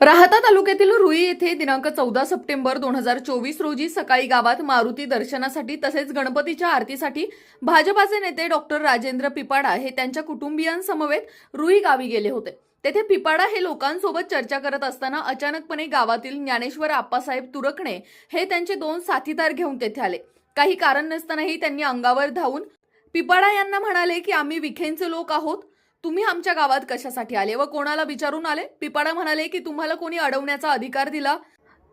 राहता तालुक्यातील रुई येथे दिनांक चौदा सप्टेंबर दोन हजार चोवीस रोजी सकाळी गावात मारुती दर्शनासाठी तसेच गणपतीच्या आरतीसाठी भाजपाचे नेते डॉक्टर राजेंद्र पिपाडा हे त्यांच्या कुटुंबियांसमवेत रुई गावी गेले होते. तेथे पिपाडा हे लोकांसोबत चर्चा करत असताना अचानकपणे गावातील ज्ञानेश्वर आप्पासाहेब तुरकणे हे त्यांचे दोन साथीदार घेऊन तेथे आले. काही कारण नसतानाही त्यांनी अंगावर धावून पिपाडा यांना म्हणाले की आम्ही विखेंचे लोक आहोत. तुम्ही आमच्या गावात कशासाठी आले व कोणाला विचारून आले? पिपाडा म्हणाले की तुम्हाला कोणी अडवण्याचा अधिकार दिला?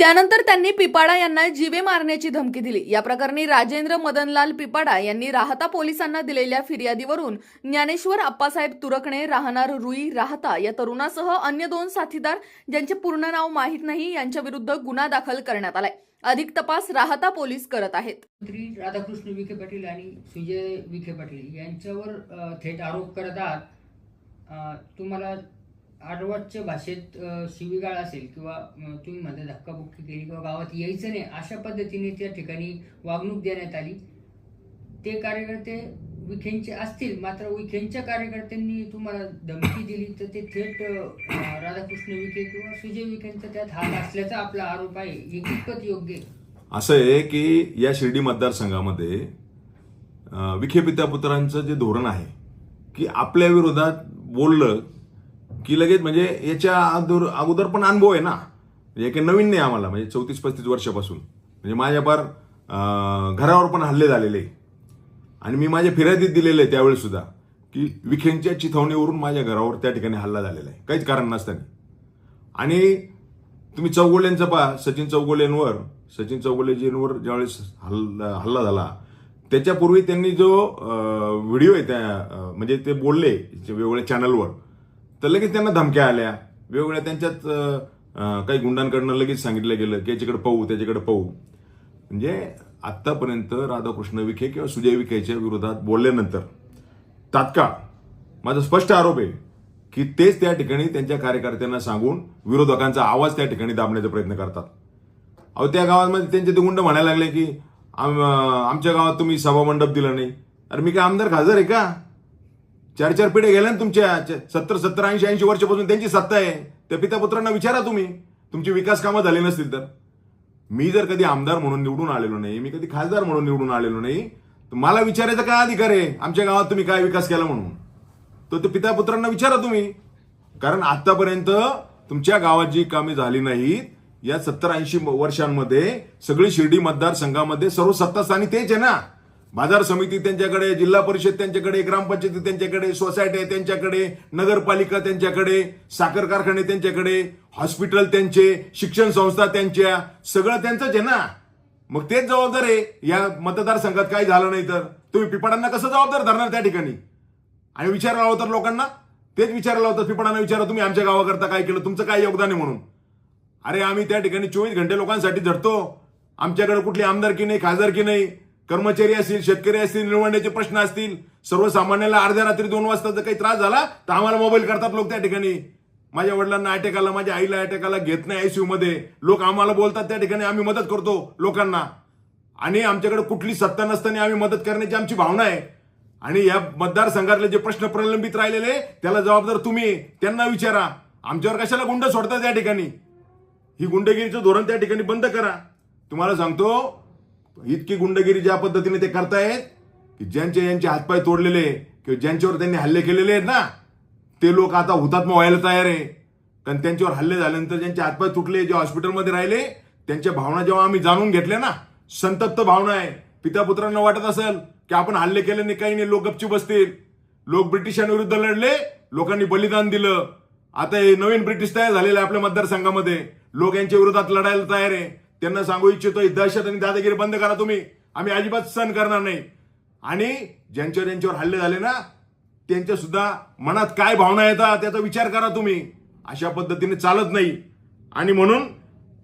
त्यानंतर त्यांनी पिपाडा यांना जीवे मारण्याची धमकी दिली. या प्रकरणी राजेंद्र मदनलाल पिपाडा यांनी राहता पोलिसांना दिलेल्या फिर्यादीवरून ज्ञानेश्वर आप्पासाहेब तुरकणे राहणार रुई राहता या तरुणासह अन्य दोन साथीदार ज्यांचे पूर्ण नाव माहीत नाही यांच्या विरुद्ध गुन्हा दाखल करण्यात आलाय. अधिक तपास राहता पोलीस करत आहेत. मंत्री राधाकृष्ण विखे पाटील आणि सुजय विखे पाटील यांच्यावर थेट आरोप करत आहात. तुम्हाला आडवटच्या भाषेत शिवीगाळ असेल किंवा तुम्ही म्हणता धक्काबुक्की केली किंवा गावात यायचं नाही अशा पद्धतीने त्या ठिकाणी वागणूक देण्यात आली. ते कार्यकर्ते विखेंचे असतील मात्र विखेंच्या कार्यकर्त्यांनी तुम्हाला धमकी दिली तर ते थेट राधाकृष्ण विखे किंवा सुजय विखेंचा त्यात हात असल्याचा आपला आरोप आहे. हे कितपत योग्य असं आहे की या शिर्डी मतदारसंघामध्ये विखे विखे पितापुत्रांचं जे धोरण आहे की आपल्या विरोधात बोललं की लगेच म्हणजे याच्या अगोदर अगोदर पण अनुभव आहे ना. म्हणजे काही नवीन नाही आम्हाला म्हणजे चौतीस पस्तीस वर्षापासून. म्हणजे माझ्या फार घरावर पण हल्ले झालेले. आणि मी माझ्या फिर्यादीत दिलेले आहे त्यावेळेस सुद्धा की विखेंच्या चिथावणीवरून माझ्या घरावर त्या ठिकाणी हल्ला झालेला आहे. काहीच कारण नसताना. आणि तुम्ही चौगोल्यांचं पहा सचिन चौगोल्यांवर सचिन चौगुलेजींवर ज्यावेळेस हल्ला हल्ला झाला त्याच्यापूर्वी त्यांनी जो व्हिडिओ आहे त्या म्हणजे ते बोलले वेगवेगळ्या चॅनलवर तर लगेच त्यांना धमक्या आल्या. वेगवेगळ्या त्यांच्यात काही गुंडांकडनं लगेच सांगितलं गेलं की याच्याकडे पाहू त्याच्याकडे पाहू. म्हणजे आत्तापर्यंत राधाकृष्ण विखे किंवा सुजय विखेच्या विरोधात बोलल्यानंतर तात्काळ माझा स्पष्ट आरोप आहे की तेच त्या ठिकाणी त्यांच्या कार्यकर्त्यांना सांगून विरोधकांचा आवाज त्या ठिकाणी दाबण्याचा प्रयत्न करतात. अहो त्या गावांमध्ये त्यांचे ते गुंड म्हणायला लागले की आम- आमच्या गावात तुम्ही सभा मंडप दिला नाही. अरे मी काय आमदार खासदार आहे का? चार चार पिढ्या गेल्या ना तुमच्या सत्तर सत्तर ऐंशी ऐंशी वर्षापासून त्यांची सत्ता आहे. त्या पितापुत्रांना विचारा तुम्ही. तुमची विकास कामं झाली नसतील तर. मी जर कधी आमदार म्हणून निवडून आलेलो नाही मी कधी खासदार म्हणून निवडून आलेलो नाही तर मला विचारायचा काय अधिकार आहे? आमच्या गावात तुम्ही काय विकास केला म्हणून? तो ते पितापुत्रांना विचारा तुम्ही. कारण आतापर्यंत तुमच्या गावात जी कामे झाली नाहीत या सत्तर ऐंशी वर्षांमध्ये सगळी शिर्डी मतदारसंघामध्ये सर्व सत्तास्थानी तेच आहे ना. बाजार समिती त्यांच्याकडे जिल्हा परिषद त्यांच्याकडे ग्रामपंचायती त्यांच्याकडे सोसायटी त्यांच्याकडे नगरपालिका त्यांच्याकडे साखर कारखाने त्यांच्याकडे हॉस्पिटल त्यांचे शिक्षण संस्था त्यांच्या सगळं त्यांचंच आहे ना. मग तेच जबाबदार आहे. या मतदारसंघात काही झालं नाही तर. तुम्ही पिपाडांना कसं जबाबदार धरणार त्या ठिकाणी? आणि विचारायला होतं लोकांना. तेच विचारायला होतं पिपाडांना विचारा तुम्ही आमच्या गावाकरता काय केलं तुमचं काय योगदान आहे म्हणून? अरे आम्ही त्या ठिकाणी चोवीस घंटे लोकांसाठी धरतो. आमच्याकडे कुठली आमदारकी नाही खासदारकी नाही कर्मचारी असतील शेतकरी असतील निवडण्याचे प्रश्न असतील सर्वसामान्याला अर्ध्या रात्री दोन वाजता जर काही त्रास झाला तर आम्हाला मोबाईल करतात लोक त्या ठिकाणी. माझ्या वडिलांना अटॅक आला माझ्या आईला अटॅक आला घेत नाही आयसीयू मध्ये. लोक आम्हाला बोलतात त्या ठिकाणी आम्ही मदत करतो लोकांना. आणि आमच्याकडे कुठली सत्ता नसताना आम्ही मदत करण्याची आमची भावना आहे. आणि या मतदारसंघातले जे प्रश्न प्रलंबित राहिलेले त्याला जबाबदार तुम्ही त्यांना विचारा. आमच्यावर कशाला गुंड सोडतात त्या ठिकाणी? ही गुंडगिरीचं धोरण त्या ठिकाणी बंद करा. तुम्हाला सांगतो इतकी गुंडगिरी ज्या पद्धतीने ते करतायत की ज्यांचे यांचे हातपाय तोडलेले किंवा ज्यांच्यावर त्यांनी हल्ले केलेले आहेत ना ते लोक आता हुतात्मा व्हायला तयार आहे. कारण त्यांच्यावर हल्ले झाल्यानंतर ज्यांचे हातपाय तुटले जे हॉस्पिटलमध्ये राहिले त्यांच्या भावना जेव्हा आम्ही जाणून घेतल्या ना संतप्त भावना आहे. पिता पुत्रांना वाटत असेल की आपण हल्ले केले नाही काही नाही लोक गपची बसतील. लोक ब्रिटिशांविरुद्ध लढले लोकांनी बलिदान दिलं. आता हे नवीन ब्रिटिश तयार झालेले आहे आपल्या मतदारसंघामध्ये. लोक यांच्या विरोधात लढायला तयार आहे. त्यांना सांगू इच्छितो दहशत आणि दादागिरी बंद करा तुम्ही. आम्ही अजिबात सहन करणार नाही. आणि ज्यांच्यावर ज्यांच्यावर हल्ले झाले ना त्यांच्या सुद्धा मनात काय भावना येतात त्याचा विचार करा तुम्ही. अशा पद्धतीने चालत नाही. आणि म्हणून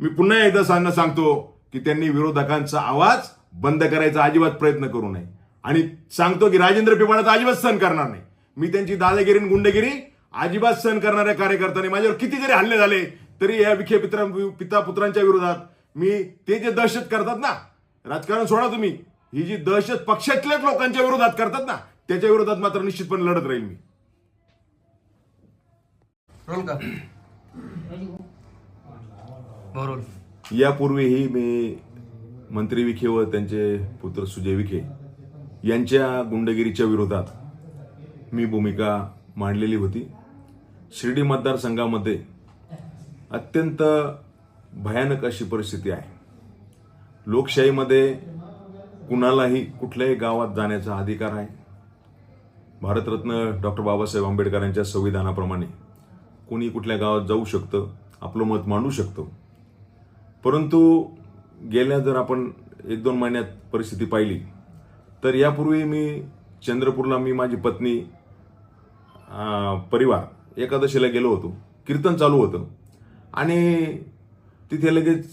मी पुन्हा एकदा सांगणं सांगतो की त्यांनी विरोधकांचा आवाज बंद करायचा अजिबात प्रयत्न करू नये. आणि सांगतो की राजेंद्र पिपाळाचा अजिबात सहन करणार नाही. मी त्यांची दादागिरी आणि गुंडगिरी अजिबात सहन करणाऱ्या कार्यकर्त्यांनी माझ्यावर किती जरी हल्ले झाले. तरी या विखे पित्रा पिता पुत्रांच्या विरोधात मी ते जे दहशत करतात ना राजकारण सोडा तुम्ही ही जी दहशत पक्षातल्याच लोकांच्या विरोधात करतात ना त्याच्या विरोधात मात्र निश्चितपणे लढत राहील मी. रोल का? यापूर्वीही मी मंत्री विखे व त्यांचे पुत्र सुजय विखे यांच्या गुंडगिरीच्या विरोधात मी भूमिका मांडलेली होती. शिर्डी मतदारसंघामध्ये अत्यंत भयानक अशी परिस्थिती आहे. लोकशाहीमध्ये कुणालाही कुठल्याही गावात जाण्याचा अधिकार आहे. भारतरत्न डॉक्टर बाबासाहेब आंबेडकरांच्या संविधानाप्रमाणे कोणी कुठल्या गावात जाऊ शकतं आपलं मत मांडू शकतं. परंतु गेल्या जर आपण एक दोन महिन्यात परिस्थिती पाहिली तर यापूर्वी मी चंद्रपूरला मी माझी पत्नी परिवार एकादशीला गेलो होतो. कीर्तन चालू होतं. आणि तिथे लगेच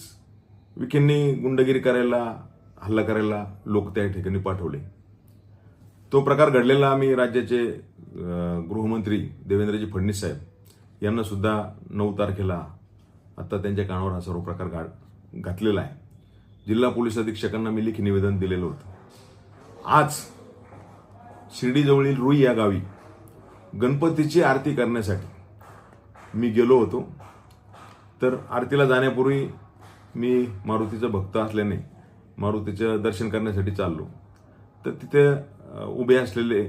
विखेंनी गुंडगिरी करायला हल्ला करायला लोक त्या ठिकाणी पाठवले. तो प्रकार घडलेला आम्ही राज्याचे गृहमंत्री देवेंद्रजी फडणवीस साहेब यांना सुद्धा नऊ तारखेला आता त्यांच्या कानावर हा सर्व प्रकार घा घातलेला आहे. जिल्हा पोलीस अधीक्षकांना मी लेखी निवेदन दिलेलं होतं. आज शिर्डीजवळील रुई या गावी गणपतीची आरती करण्यासाठी मी गेलो होतो. तर आरतीला जाण्यापूर्वी मी मारुतीचा भक्त असल्याने मारुतीचं दर्शन करण्यासाठी चाललो. तर तिथे उभे असलेले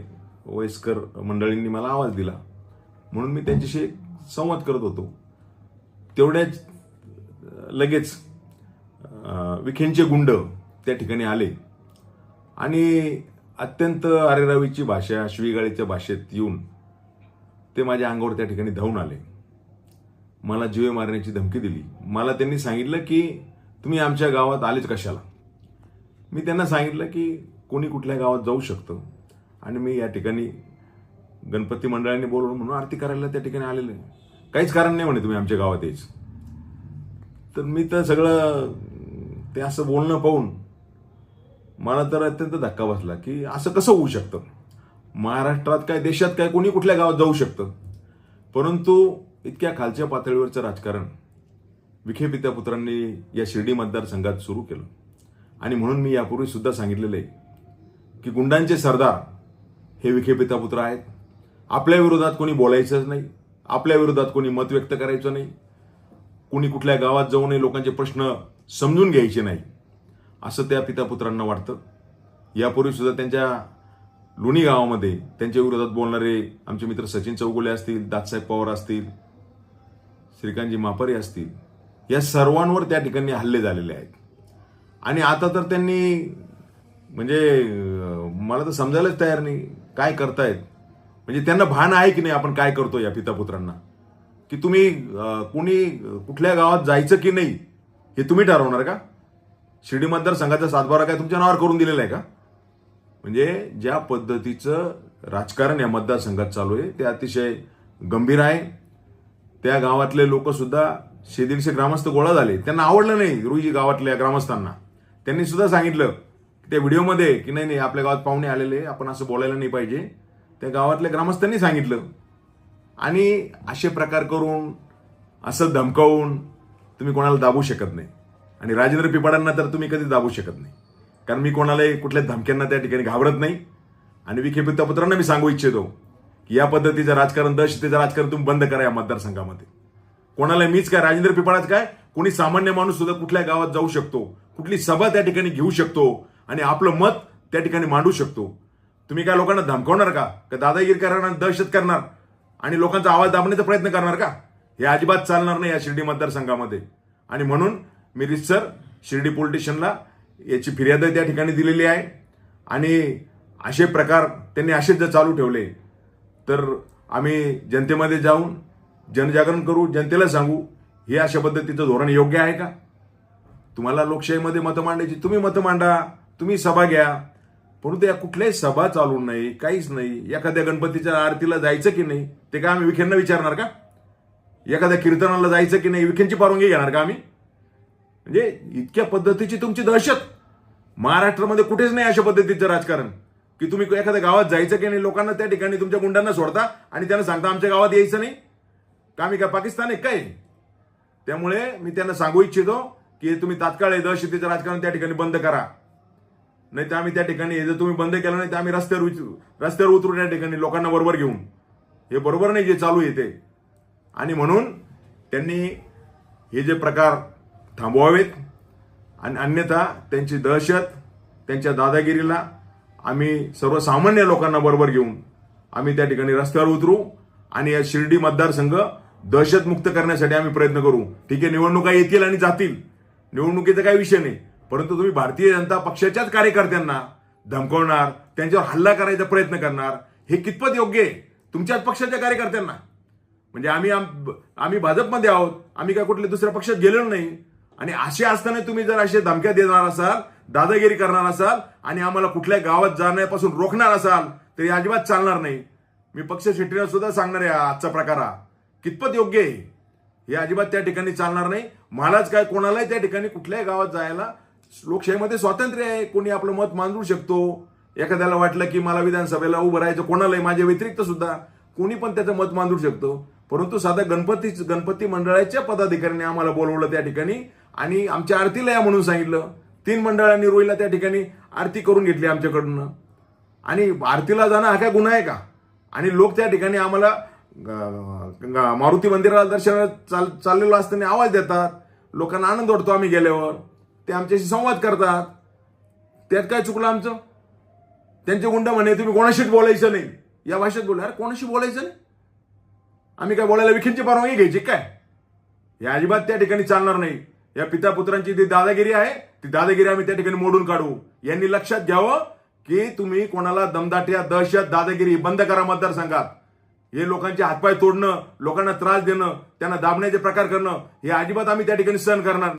वयस्कर मंडळींनी मला आवाज दिला. म्हणून मी त्यांच्याशी संवाद करत होतो. तेवढ्याच लगेच विखेंचे गुंड त्या ठिकाणी आले. आणि अत्यंत आरेरावीची भाषा शिवीगाळीच्या भाषेत येऊन ते माझ्या अंगावर त्या ठिकाणी धावून आले. मला जीवे मारण्याची धमकी दिली. मला त्यांनी सांगितलं की तुम्ही आमच्या गावात आलेच कशाला? मी त्यांना सांगितलं की कोणी कुठल्या गावात जाऊ शकतं. आणि मी या ठिकाणी गणपती मंडळाने बोलवलं म्हणून आरती करायला त्या ठिकाणी आलेलं. आहे काहीच कारण नाही म्हणे तुम्ही आमच्या गावात यायच. तर मी तर सगळं ते असं बोलणं पाहून मला तर अत्यंत धक्का बसला की असं कसं होऊ शकतं? महाराष्ट्रात काय देशात काय कोणी कुठल्या गावात जाऊ शकतं? परंतु इतक्या खालच्या पातळीवरचं राजकारण. विखे पित्या पुत्रांनी या शिर्डी मतदारसंघात सुरू केलं. आणि म्हणून मी यापूर्वी सुद्धा सांगितलेलं आहे की गुंडांचे सरदार हे विखे पितापुत्र आहेत. आपल्या विरोधात कोणी बोलायचंच नाही. आपल्या विरोधात कोणी मत व्यक्त करायचं नाही. कोणी कुठल्या गावात जाऊ नये लोकांचे प्रश्न समजून घ्यायचे नाही. असं त्या पितापुत्रांना वाटतं. यापूर्वी सुद्धा त्यांच्या लोणी गावामध्ये त्यांच्या विरोधात बोलणारे आमचे मित्र सचिन चौगुले असतील दादसाहेब पवार असतील श्रीकांतजी मापारी असतील या सर्वांवर त्या ठिकाणी हल्ले झालेले आहेत. आणि आता तर त्यांनी म्हणजे मला तर समजायलाच तयार नाही काय करतायत? म्हणजे त्यांना भान आहे की नाही आपण काय करतो या पितापुत्रांना? की तुम्ही कुणी कुठल्या गावात जायचं की नाही हे तुम्ही ठरवणार का? शिर्डी मतदारसंघाचा सातबारा काय तुमच्या नावावर करून दिलेला आहे का? म्हणजे ज्या पद्धतीचं राजकारण या मतदारसंघात चालू आहे ते अतिशय गंभीर आहे. त्या गावातले लोक सुद्धा शे ग्रामस्थ गोळा झाले. त्यांना आवडलं नाही रुईजी गावातल्या ग्रामस्थांना. त्यांनी सुद्धा सांगितलं की त्या व्हिडिओमध्ये की नाही नाही आपल्या गावात पाहुणे आलेले आपण असं बोलायला नाही पाहिजे. त्या गावातल्या ग्रामस्थांनी सांगितलं. आणि असे प्रकार करून असं धमकावून तुम्ही कोणाला दाबू शकत नाही. आणि राजेंद्र पिपाडांना तर तुम्ही कधी दाबू शकत नाही. कारण मी कोणालाही कुठल्या धमक्यांना त्या ठिकाणी घाबरत नाही. आणि विखे वृत्तपत्रांना मी सांगू इच्छितो की या पद्धतीचं राजकारण दहशतीचं राजकारण तुम्ही बंद करा या मतदारसंघामध्ये. कोणाला मीच काय राजेंद्र पिपाळाच काय? कोणी सामान्य माणूस सुद्धा कुठल्या गावात जाऊ शकतो. कुठली सभा त्या ठिकाणी घेऊ शकतो आणि आपलं मत त्या ठिकाणी मांडू शकतो. तुम्ही काय लोकांना धमकावणार का? का दादागिरी करणार दहशत करणार? आणि लोकांचा आवाज दाबण्याचा प्रयत्न करणार का? हे अजिबात चालणार नाही या शिर्डी मतदारसंघामध्ये. आणि म्हणून मी रिसर शिर्डी पोलिटिशनला याची फिर्याद त्या ठिकाणी दिलेली आहे. आणि असे प्रकार त्यांनी असेच जर चालू ठेवले तर आम्ही जनतेमध्ये जाऊन जनजागरण करू जनतेला सांगू हे अशा पद्धतीचं धोरण योग्य आहे का? तुम्हाला लोकशाहीमध्ये मतं मांडायची तुम्ही मतं मांडा तुम्ही सभा घ्या. परंतु या कुठल्याही सभा चालू नाही काहीच नाही. एखाद्या गणपतीच्या आरतीला जायचं की नाही ते काय आम्ही विखेंना विचारणार का? एखाद्या कीर्तनाला जायचं की नाही विखेंची परवानगी घेणार का आम्ही? म्हणजे इतक्या पद्धतीची तुमची दहशत. महाराष्ट्रामध्ये कुठेच नाही अशा पद्धतीचं राजकारण. की तुम्ही एखाद्या गावात जायचं की नाही लोकांना त्या ठिकाणी तुमच्या गुंडांना सोडता आणि त्यांना सांगता आमच्या गावात यायचं नाही. का आम्ही काय पाकिस्तान आहे काय? त्यामुळे मी त्यांना सांगू इच्छितो की तुम्ही तात्काळ हे दहशतीचं राजकारण त्या ठिकाणी बंद करा. नाही तर आम्ही त्या ठिकाणी जर तुम्ही बंद केलं नाही तर आम्ही रस्त्यावर रस्त्यावर उतरू त्या ठिकाणी लोकांना बरोबर घेऊन. हे बरोबर नाही जे चालू आहे ते. आणि म्हणून त्यांनी हे जे प्रकार थांबवावेत आणि अन्यथा त्यांची दहशत त्यांच्या दादागिरीला आम्ही सर्वसामान्य लोकांना बरोबर घेऊन आम्ही त्या ठिकाणी रस्त्यावर उतरू आणि या शिर्डी मतदारसंघ दहशतमुक्त करण्यासाठी आम्ही प्रयत्न करू. ठीक आहे निवडणुका येतील आणि जातील. निवडणुकीचा काही विषय नाही. परंतु तुम्ही भारतीय जनता पक्षाच्याच कार्यकर्त्यांना धमकवणार त्यांच्यावर हल्ला करायचा प्रयत्न करणार हे कितपत योग्य आहे? तुमच्याच पक्षाच्या कार्यकर्त्यांना. म्हणजे आम्ही आम्ही भाजपमध्ये आहोत आम्ही काय कुठल्या दुसऱ्या पक्षात गेलेलो नाही. आणि असे असताना तुम्ही जर असे धमक्या देणार असाल दादागिरी करणार असाल आणि आम्हाला कुठल्या गावात जाण्यापासून रोखणार असाल तरी अजिबात चालणार नाही. मी पक्ष शेट्टीला सुद्धा सांगणार आहे आजचा प्रकार हा. कितपत योग्य आहे? हे अजिबात त्या ठिकाणी चालणार नाही. मलाच काय कोणालाही त्या ठिकाणी कुठल्याही गावात जायला लोकशाहीमध्ये स्वातंत्र्य आहे. कोणी आपलं मत मांडू शकतो. एखाद्याला वाटलं की मला विधानसभेला उभं राहायचं कोणालाही माझ्या व्यतिरिक्त सुद्धा कोणी पण त्याचं मत मांडू शकतो. परंतु साधा गणपती गणपती मंडळाच्या पदाधिकाऱ्यांनी आम्हाला बोलवलं त्या ठिकाणी आणि आमच्या आरतीला या म्हणून सांगितलं. तीन मंडळांनी रोईला त्या ठिकाणी आरती करून घेतली आमच्याकडून. आणि आरतीला जाणं हा काय गुन्हा आहे का? आणि लोक त्या ठिकाणी आम्हाला ग- ग- मारुती मंदिराला दर्शनाला चाल चाललेलो असताना आवाज देतात. लोकांना आनंद वाटतो आम्ही गेल्यावर. ते आमच्याशी संवाद करतात. त्यात काय चुकलं आमचं? त्यांचे गुंड म्हणे तुम्ही कोणाशीच बोलायचं नाही. या भाषेत बोला अरे कोणाशी बोलायचं नाही? आम्ही काय बोलायला विखींची परवानगी घ्यायची काय? हे अजिबात त्या ठिकाणी चालणार नाही. या पिता पुत्रांची जी दादागिरी आहे ती दादागिरी आम्ही त्या ठिकाणी मोडून काढू. यांनी लक्षात घ्यावं की तुम्ही कोणाला दमदाट्या दहशत दादागिरी बंद करा मतदारसंघात. हे लोकांचे हातपाय तोडणं लोकांना त्रास देणं त्यांना दाबण्याचे प्रकार करणं हे अजिबात आम्ही त्या ठिकाणी सहन करणार